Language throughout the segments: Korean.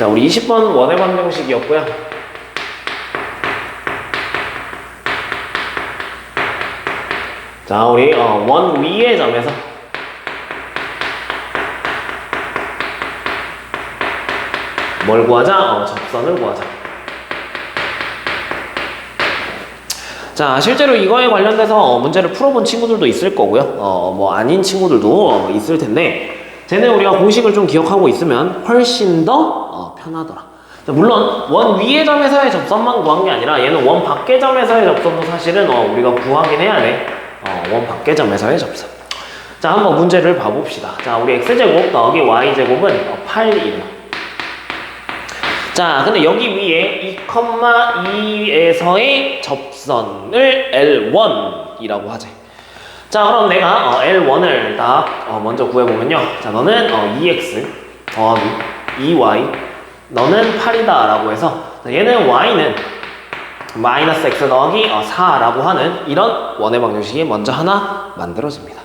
자, 우리 20번 원의 방정식이었고요. 자, 우리 어, 원 위의 점에서 뭘 구하자? 어, 접선을 구하자. 자, 실제로 이거에 관련돼서 어, 문제를 풀어본 친구들도 있을 거고요. 어, 뭐 아닌 친구들도 어, 있을 텐데, 쟤는 우리가 공식을 좀 기억하고 있으면 훨씬 더 어, 편하더라. 자, 물론 원 위의 점에서의 접선만 구한 게 아니라 얘는 원 밖의 점에서의 접선도 사실은 어, 우리가 구하긴 해야 돼. 어, 원 밖의 점에서의 접선. 자, 한번 문제를 봐봅시다. 자, 우리 x제곱 더하기 y제곱은 어, 8이에요. 자, 근데 여기 위에 2,2에서의 접선을 L1이라고 하지. 자, 그럼 내가 어, L1을 딱 어, 먼저 구해보면요. 자, 너는 어, 2x 더하기 2y, 너는 8이다 라고 해서 자, 얘는 y는 마이너스 x 더하기 어, 4라고 하는 이런 원의 방정식이 먼저 하나 만들어집니다.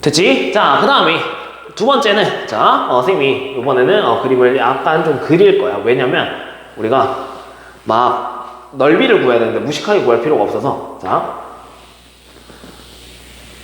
됐지? 자, 그 다음에 두 번째는 자, 어, 선생님이 이번에는 어, 그림을 약간 좀 그릴 거야. 왜냐면 우리가 막 넓이를 구해야 되는데 무식하게 구할 필요가 없어서 자,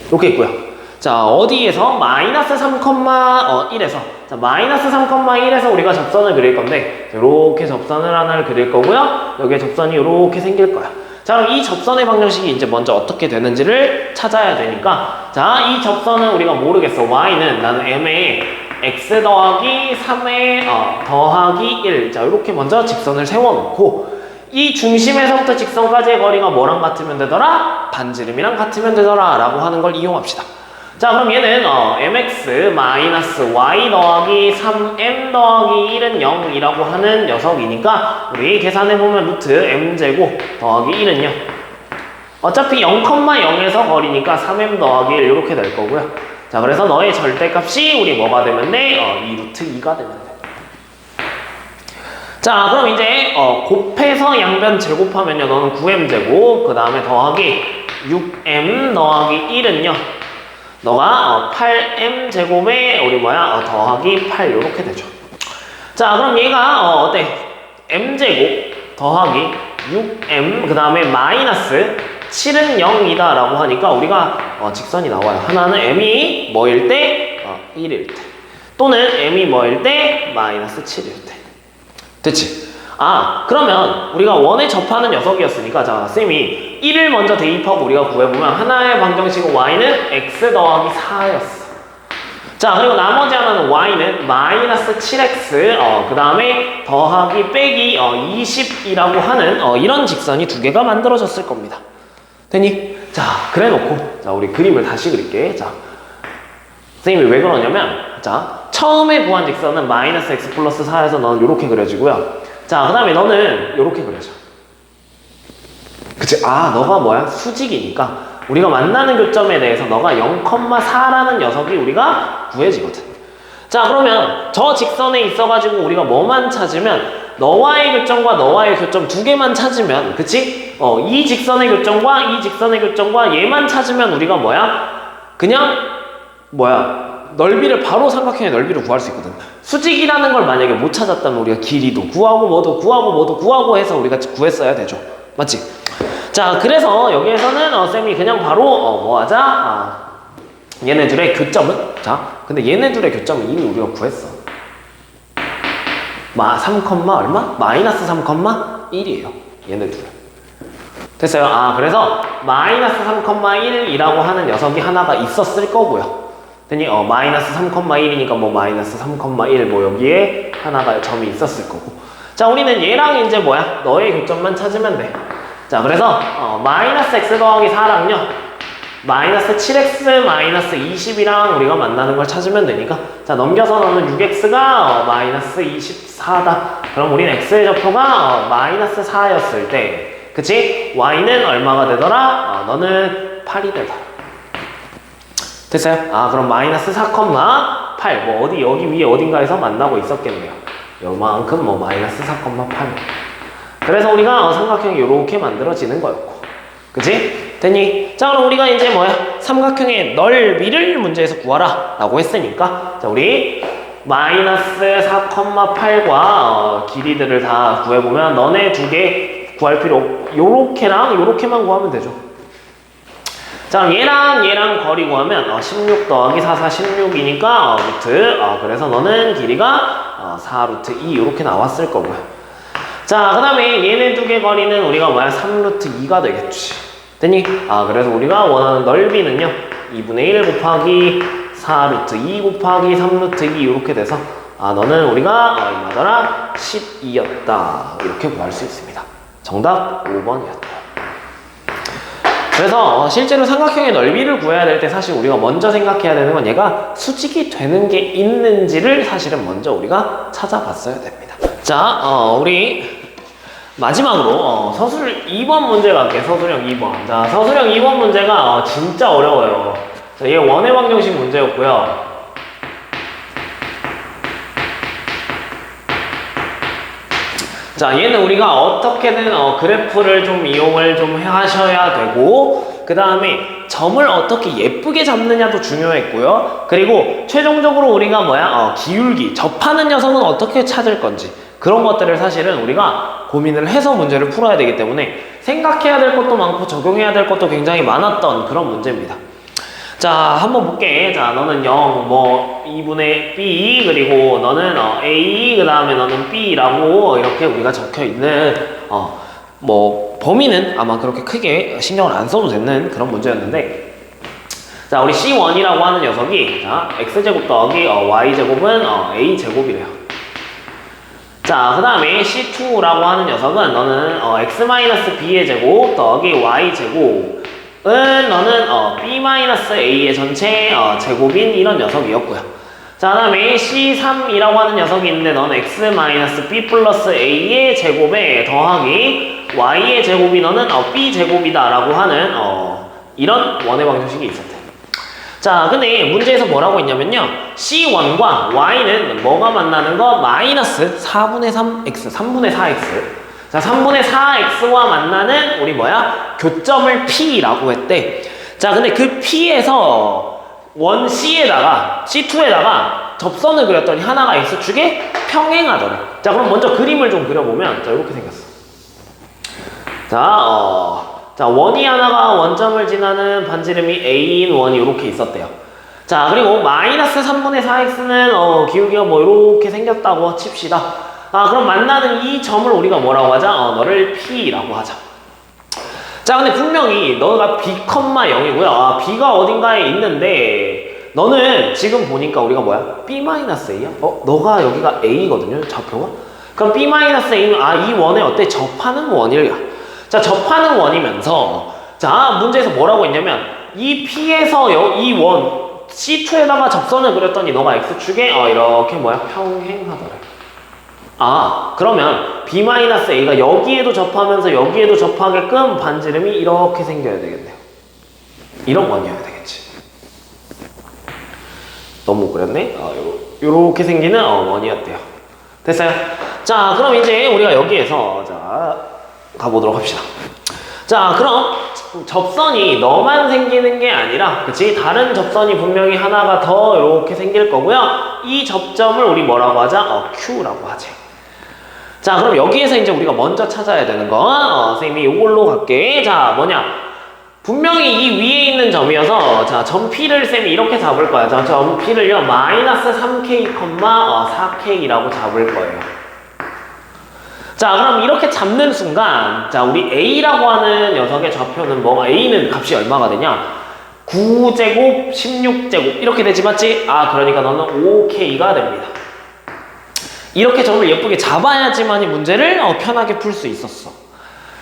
이렇게 있고요. 자, 어디에서 마이너스 3,1에서 자, 마이너스 3,1에서 우리가 접선을 그릴 건데 이렇게 접선을 하나를 그릴 거고요. 여기에 접선이 이렇게 생길 거야. 자, 그럼 이 접선의 방정식이 이제 먼저 어떻게 되는지를 찾아야 되니까 자, 이 접선은 우리가 모르겠어. y는 나는 m에 x 더하기 3에 어, 더하기 1. 자, 이렇게 먼저 직선을 세워놓고 이 중심에서부터 직선까지의 거리가 뭐랑 같으면 되더라? 반지름이랑 같으면 되더라 라고 하는 걸 이용합시다. 자 그럼 얘는 어, mx 마이너스 y 더하기 3m 더하기 1은 0이라고 하는 녀석이니까 우리 계산해보면 루트 m제곱 더하기 1은요 어차피 0,0에서 거리니까 3m 더하기 1 이렇게 될 거고요 자 그래서 너의 절대값이 우리 뭐가 되면 돼? 어, 2 루트 2가 되면 돼 자, 그럼 이제 어, 곱해서 양변 제곱하면요. 너는 9m 제곱, 그 다음에 더하기 6m 더하기 1은요. 너가 어, 8m 제곱에 우리 뭐야? 어, 더하기 8 이렇게 되죠. 자, 그럼 얘가 어, 어때? m 제곱 더하기 6m 그 다음에 마이너스 7은 0이다 라고 하니까 우리가 어, 직선이 나와요. 하나는 m이 뭐일 때? 어, 1일 때. 또는 m이 뭐일 때? 마이너스 7일 때. 됐지? 아 그러면 우리가 원에 접하는 녀석이었으니까 자 쌤이 1을 먼저 대입하고 우리가 구해보면 하나의 방정식은 y는 x 더하기 4였어. 자 그리고 나머지 하나는 y는 마이너스 7x 어, 그 다음에 더하기 빼기 어, 20이라고 하는 어, 이런 직선이 두 개가 만들어졌을 겁니다. 됐니? 자 그래 놓고 자 우리 그림을 다시 그릴게. 자 선생님이 왜 그러냐면 자 처음에 구한 직선은 마이너스 x 플러스 4에서 너는 이렇게 그려지고요. 자그 다음에 너는 이렇게 그려져 그치 아 너가 뭐야 수직이니까 우리가 만나는 교점에 대해서 너가 0,4라는 녀석이 우리가 구해지거든 자 그러면 저 직선에 있어 가지고 우리가 뭐만 찾으면 너와의 교점과 너와의 교점 두 개만 찾으면 그치? 어, 이 직선의 교점과 이 직선의 교점과 얘만 찾으면 우리가 뭐야? 그냥 뭐야 넓이를 바로 삼각형의 넓이를 구할 수 있거든 수직이라는 걸 만약에 못 찾았다면 우리가 길이도 구하고 뭐도 구하고 뭐도 구하고 해서 우리가 구했어야 되죠 맞지? 자 그래서 여기에서는 어, 쌤이 그냥 바로 어, 뭐 하자? 아, 얘네들의 교점은 자 근데 얘네들의 교점은 이미 우리가 구했어 마 3, 얼마? 마이너스 3,1이에요 얘네들은 됐어요? 아 그래서 마이너스 3,1이라고 하는 녀석이 하나가 있었을 거고요 됐니? 어, 마이너스 3,1이니까 뭐 마이너스 3,1 뭐 여기에 하나가 점이 있었을 거고 자 우리는 얘랑 이제 뭐야? 너의 교점만 찾으면 돼 자 그래서 어, 마이너스 x 더하기 4랑요. 마이너스 7x 마이너스 20이랑 우리가 만나는 걸 찾으면 되니까. 자 넘겨서 너는 6x가 어, 마이너스 24다. 그럼 우리는 x의 좌표가 어, 마이너스 4였을 때 그치? y는 얼마가 되더라? 어, 너는 8이 되더라. 됐어요? 아 그럼 마이너스 4,8뭐 어디 여기 위에 어딘가에서 만나고 있었겠네요. 요만큼 뭐 마이너스 4,8 그래서 우리가 어, 삼각형이 이렇게 만들어지는 거였고. 그치? 됐니? 자 그럼 우리가 이제 뭐야? 삼각형의 넓이를 문제에서 구하라 라고 했으니까. 자 우리 마이너스 4,8과 어, 길이들을 다 구해보면 너네 두 개 구할 필요 없 요렇게랑 요렇게만 구하면 되죠. 자 얘랑 얘랑 거리 구하면 어, 16 더하기 4, 4, 16이니까 어, 루트 어, 그래서 너는 길이가 어, 4 루트 2 이렇게 나왔을 거고요 자 그 다음에 얘네 두 개 거리는 우리가 뭐야 3 루트 2가 되겠지 됐니? 아 그래서 우리가 원하는 넓이는요 2분의 1 곱하기 4 루트 2 곱하기 3 루트 2 이렇게 돼서 아 너는 우리가 얼마더라? 12였다 이렇게 구할 수 있습니다 정답 5번이었다 그래서 어, 실제로 삼각형의 넓이를 구해야 될 때 사실 우리가 먼저 생각해야 되는 건 얘가 수직이 되는 게 있는지를 사실은 먼저 우리가 찾아봤어야 됩니다. 자, 어, 우리 마지막으로 어, 서술 2번 문제 갈게요. 서술형 2번. 자, 서술형 2번 문제가 어, 진짜 어려워요. 자, 얘 원의 방정식 문제였고요. 자, 얘는 우리가 어떻게든 어, 그래프를 좀 이용을 좀 하셔야 되고, 그 다음에 점을 어떻게 예쁘게 잡느냐도 중요했고요. 그리고 최종적으로 우리가 뭐야, 어, 기울기, 접하는 녀석은 어떻게 찾을 건지, 그런 것들을 사실은 우리가 고민을 해서 문제를 풀어야 되기 때문에 생각해야 될 것도 많고 적용해야 될 것도 굉장히 많았던 그런 문제입니다. 자, 한번 볼게. 자, 너는 0, 뭐, 2분의 B, 그리고 너는 어, A, 그 다음에 너는 B라고 이렇게 우리가 적혀 있는, 어, 뭐, 범위는 아마 그렇게 크게 신경을 안 써도 되는 그런 문제였는데, 자, 우리 C1이라고 하는 녀석이, 자, X제곱 더하기 어, Y제곱은 어, A제곱이래요. 자, 그 다음에 C2라고 하는 녀석은 너는 어, X-B의 제곱 더하기 Y제곱 은 너는 어, B-A의 전체 어, 제곱인 이런 녀석이었고요. 자, 그 다음에 C3이라고 하는 녀석이 있는데 너는 X-B 플러스 A의 제곱에 더하기 Y의 제곱이 너는 어, B 제곱이다 라고 하는 어, 이런 원의 방정식이 있었대. 자, 근데 문제에서 뭐라고 했냐면요. C1과 Y는 뭐가 만나는 거? 마이너스 4분의 3X, 3분의 4X. 자, 3분의 4x와 만나는 우리 뭐야? 교점을 P라고 했대. 자, 근데 그 P에서 원 C에다가 C2에다가 접선을 그렸더니 하나가 X축에 평행하더래. 자, 그럼 먼저 그림을 좀 그려보면 자, 이렇게 생겼어. 자, 어, 자, 원이 하나가 원점을 지나는 반지름이 A인 원이 이렇게 있었대요. 자, 그리고 마이너스 3분의 4x는 어, 기울기가 뭐 이렇게 생겼다고 칩시다. 아, 그럼 만나는 이 점을 우리가 뭐라고 하자? 어, 너를 P라고 하자. 자, 근데 분명히 너가 B, 0이고요. 아, B가 어딘가에 있는데 너는 지금 보니까 우리가 뭐야? B-A야? 어, 너가 여기가 A거든요, 좌표가? 그럼 B-A는 아, 이 원에 어때? 접하는 원이야. 자, 접하는 원이면서 자, 문제에서 뭐라고 했냐면 이 P에서 이 원 C2에다가 접선을 그렸더니 너가 X축에 어, 이렇게 뭐야? 평행하더래. 아, 그러면 B-A가 여기에도 접하면서 여기에도 접하게끔 반지름이 이렇게 생겨야 되겠네요. 이런 원이어야 되겠지. 너무 그렸네? 어, 요, 요렇게 생기는 어, 원이었대요. 됐어요? 자, 그럼 이제 우리가 여기에서 자, 가보도록 합시다. 자, 그럼 접선이 너만 생기는 게 아니라, 그치? 다른 접선이 분명히 하나가 더 이렇게 생길 거고요. 이 접점을 우리 뭐라고 하자? 어, Q라고 하지. 자, 그럼 여기에서 이제 우리가 먼저 찾아야 되는 건, 어, 선생님이 이걸로 갈게. 자, 뭐냐? 분명히 이 위에 있는 점이어서, 자, 점 P를 쌤이 이렇게 잡을 거야. 자, 점 P를요, 마이너스 3K, 4K라고 잡을 거예요. 자, 그럼 이렇게 잡는 순간, 자, 우리 A라고 하는 녀석의 좌표는 뭐, A는 값이 얼마가 되냐? 9제곱, 16제곱, 이렇게 되지, 맞지? 아, 그러니까 너는 5K가 됩니다. 이렇게 점을 예쁘게 잡아야지만 이 문제를 어, 편하게 풀 수 있었어.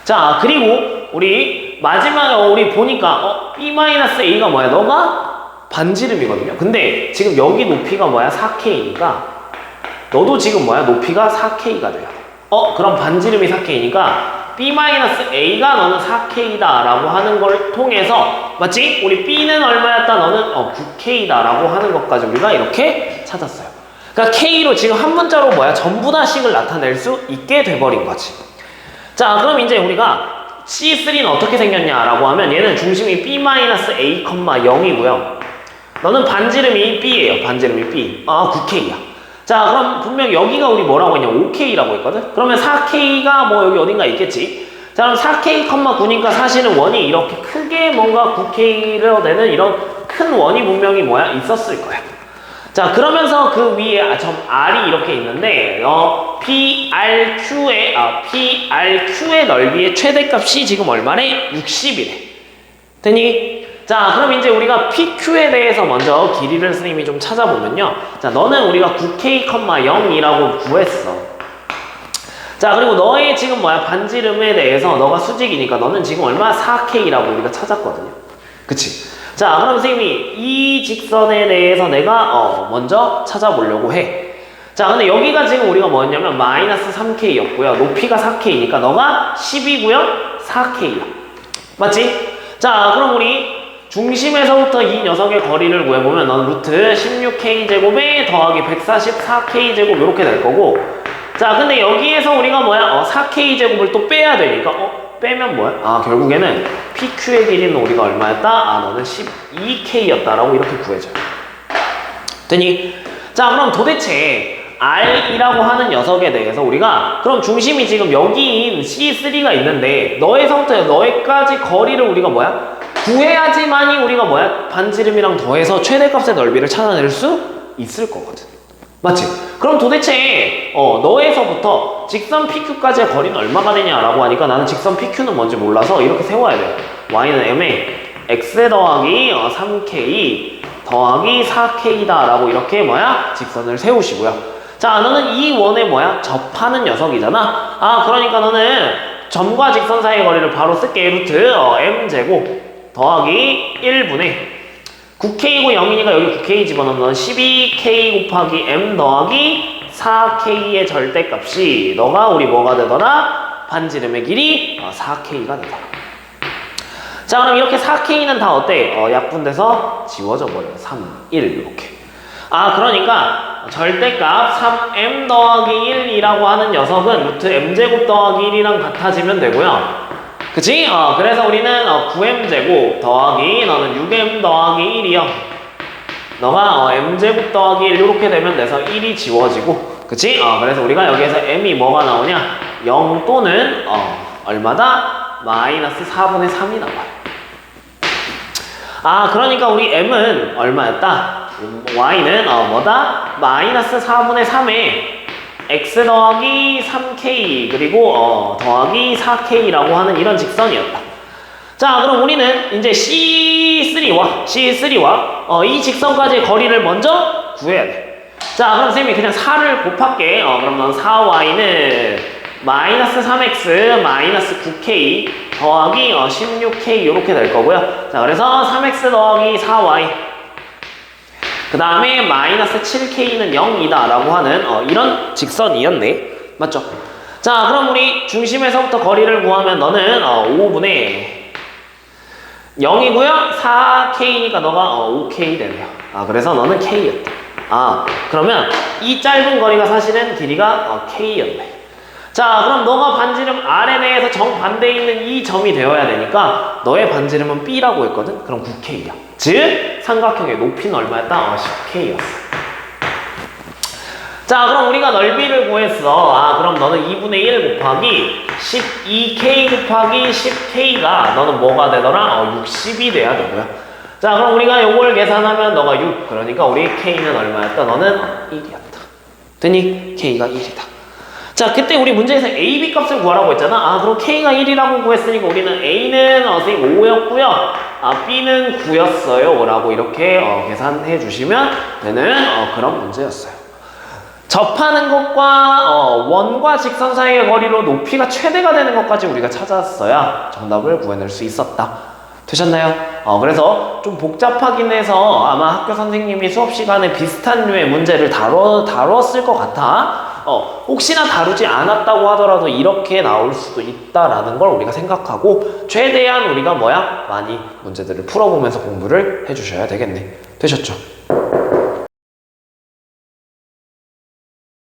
자, 그리고 우리 마지막에 어, 우리 보니까 어, B-A가 뭐야? 너가 반지름이거든요. 근데 지금 여기 높이가 뭐야? 4K니까 너도 지금 뭐야? 높이가 4K가 돼요. 어, 그럼 반지름이 4K니까 B-A가 너는 4K다 라고 하는 걸 통해서 맞지? 우리 B는 얼마였다? 너는 어, 9K다 라고 하는 것까지 우리가 이렇게 찾았어요. 그러니까 K로 지금 한 문자로 뭐야? 전부 다 식을 나타낼 수 있게 돼버린 거지. 자, 그럼 이제 우리가 C3는 어떻게 생겼냐라고 하면 얘는 중심이 B-A, 0이고요. 너는 반지름이 B예요. 반지름이 B. 아, 9K야. 자, 그럼 분명 여기가 우리 뭐라고 했냐? 5K라고 했거든? 그러면 4K가 뭐 여기 어딘가 있겠지? 자, 그럼 4K, 9니까 사실은 원이 이렇게 크게 뭔가 9K로 되는 이런 큰 원이 분명히 뭐야? 있었을 거야. 자, 그러면서 그 위에 아, 점 R이 이렇게 있는데, 어, PRQ의, 아, PRQ의 넓이의 최대값이 지금 얼마래? 60이래. 되니? 자, 그럼 이제 우리가 PQ에 대해서 먼저 길이를 선생님이 좀 찾아보면요. 자, 너는 우리가 9K,0이라고 구했어. 자, 그리고 너의 지금 뭐야, 반지름에 대해서 너가 수직이니까 너는 지금 얼마? 4K라고 우리가 찾았거든요. 그치? 자, 그럼 선생님이 이 직선에 대해서 내가 어, 먼저 찾아보려고 해. 자, 근데 여기가 지금 우리가 뭐였냐면 마이너스 3K였고요. 높이가 4K니까 너가 10이고요. 4K야. 맞지? 자, 그럼 우리 중심에서부터 이 녀석의 거리를 구해보면 넌 루트 16K제곱에 더하기 144K제곱 이렇게 될 거고 자, 근데 여기에서 우리가 뭐야? 어, 4K제곱을 또 빼야 되니까 어? 빼면 뭐야? 아, 결국에는 PQ의 길이는 우리가 얼마였다? 아, 너는 12K였다 라고 이렇게 구해줘요. 되니? 자, 그럼 도대체 R이라고 하는 녀석에 대해서 우리가 그럼 중심이 지금 여기인 C3가 있는데 너에서부터 너에까지 거리를 우리가 뭐야? 구해야지만이 우리가 뭐야? 반지름이랑 더해서 최대값의 넓이를 찾아낼 수 있을 거거든. 맞지? 그럼 도대체 어, 너에서부터 직선 PQ까지의 거리는 얼마가 되냐라고 하니까 나는 직선 PQ는 뭔지 몰라서 이렇게 세워야 돼. y는 m에 x 더하기 어, 3k 더하기 4k다 라고 이렇게 뭐야? 직선을 세우시고요. 자, 너는 이 원에 뭐야? 접하는 녀석이잖아. 아, 그러니까 너는 점과 직선 사이의 거리를 바로 쓸게. 루트 어, m제곱 더하기 1분의 9K고 0이니까 여기 9K 집어넣으면 넌 12K 곱하기 M 더하기 4K의 절대값이 너가 우리 뭐가 되더라? 반지름의 길이 어, 4K가 되더라. 자 그럼 이렇게 4K는 다 어때? 어, 약분돼서 지워져 버려요. 3, 1 이렇게. 아 그러니까 절대값 3M 더하기 1이라고 하는 녀석은 루트 M제곱 더하기 1이랑 같아지면 되고요. 그치? 어, 그래서 우리는 어, 9m제곱 더하기 너는 6m 더하기 1이요. 너가 어, m제곱 더하기 1 이렇게 되면 돼서 1이 지워지고 그치? 어, 그래서 우리가 여기에서 m이 뭐가 나오냐? 0 또는 어, 얼마다? 마이너스 4분의 3이 나와요. 아 그러니까 우리 m은 얼마였다? 음, y는 어, 뭐다? 마이너스 4분의 3에 x 더하기 3k 그리고 어, 더하기 4k라고 하는 이런 직선이었다. 자, 그럼 우리는 이제 C3와 C3와 어, 이 직선까지의 거리를 먼저 구해야 돼. 자, 그럼 쌤이 그냥 4를 곱할게. 어, 넌 4y는 마이너스 3x 마이너스 9k 더하기 어, 16k 이렇게 될 거고요. 자, 그래서 3x 더하기 4y 그 다음에 마이너스 7k는 0이다 라고 하는 어, 이런 직선이었네. 맞죠? 자 그럼 우리 중심에서부터 거리를 구하면 너는 어, 5분의 0이고요. 4k니까 너가 어, 5k 되네요. 아 그래서 너는 k였다. 아 그러면 이 짧은 거리가 사실은 길이가 어, k였네 자 그럼 너가 반지름 대해서 정반대에 있는 이 점이 되어야 되니까 너의 반지름은 B라고 했거든? 그럼 9K야 즉 삼각형의 높이는 얼마였다? 어, 10K였어 자 그럼 우리가 넓이를 구했어 아 그럼 너는 2분의 1 곱하기 12K 곱하기 10K가 너는 뭐가 되더라? 어, 60이 돼야 되고요 자 그럼 우리가 요걸 계산하면 너가 6 그러니까 우리 K는 얼마였다? 너는 어, 1이었다 되니? K가 1이다 자, 그때 우리 문제에서 A, B 값을 구하라고 했잖아. 아, 그럼 K가 1이라고 구했으니까 우리는 A는 어, 선생님 5였고요. 아, B는 9였어요. 라고 이렇게 어, 계산해 주시면 되는 어, 그런 문제였어요. 접하는 것과 어, 원과 직선 사이의 거리로 높이가 최대가 되는 것까지 우리가 찾았어야 정답을 구해낼 수 있었다. 되셨나요? 어, 그래서 좀 복잡하긴 해서 아마 학교 선생님이 수업 시간에 비슷한 류의 문제를 다뤄, 다뤘을 것 같아. 어, 혹시나 다루지 않았다고 하더라도 이렇게 나올 수도 있다라는 걸 우리가 생각하고 최대한 우리가 뭐야? 많이 문제들을 풀어보면서 공부를 해주셔야 되겠네. 되셨죠?